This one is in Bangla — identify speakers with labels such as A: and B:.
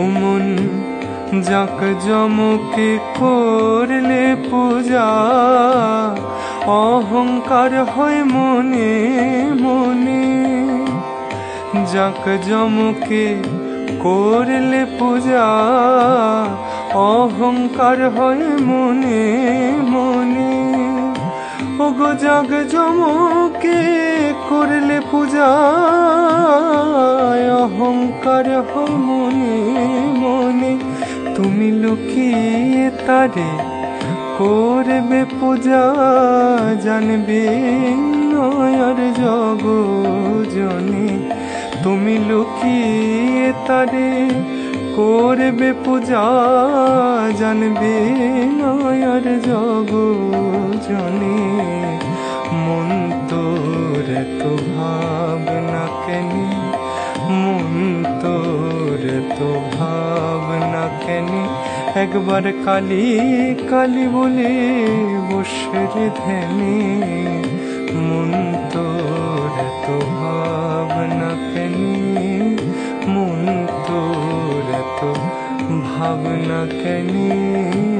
A: ওমন যাক জমকে করলে পূজা। অহংকার হয় মনে মনে। যাক জমকে করলে পূজা। অহংকার হয় মনে মনে। ওগো জাগ জমকে করলে পূজা। অহংকার হয় তুমি লুকিয়ে তারে করবে পূজা, জানবে নয়ার জগ জনে। তুমি লুকিয়ে তারে করবে পূজা, জানবে নয়ার জগ জনে। কেন একবার কালি কালি বলে বসে রেধেনি। মন তোর তো ভাবনা কেনি। মন তোর তো ভাবনা কেন।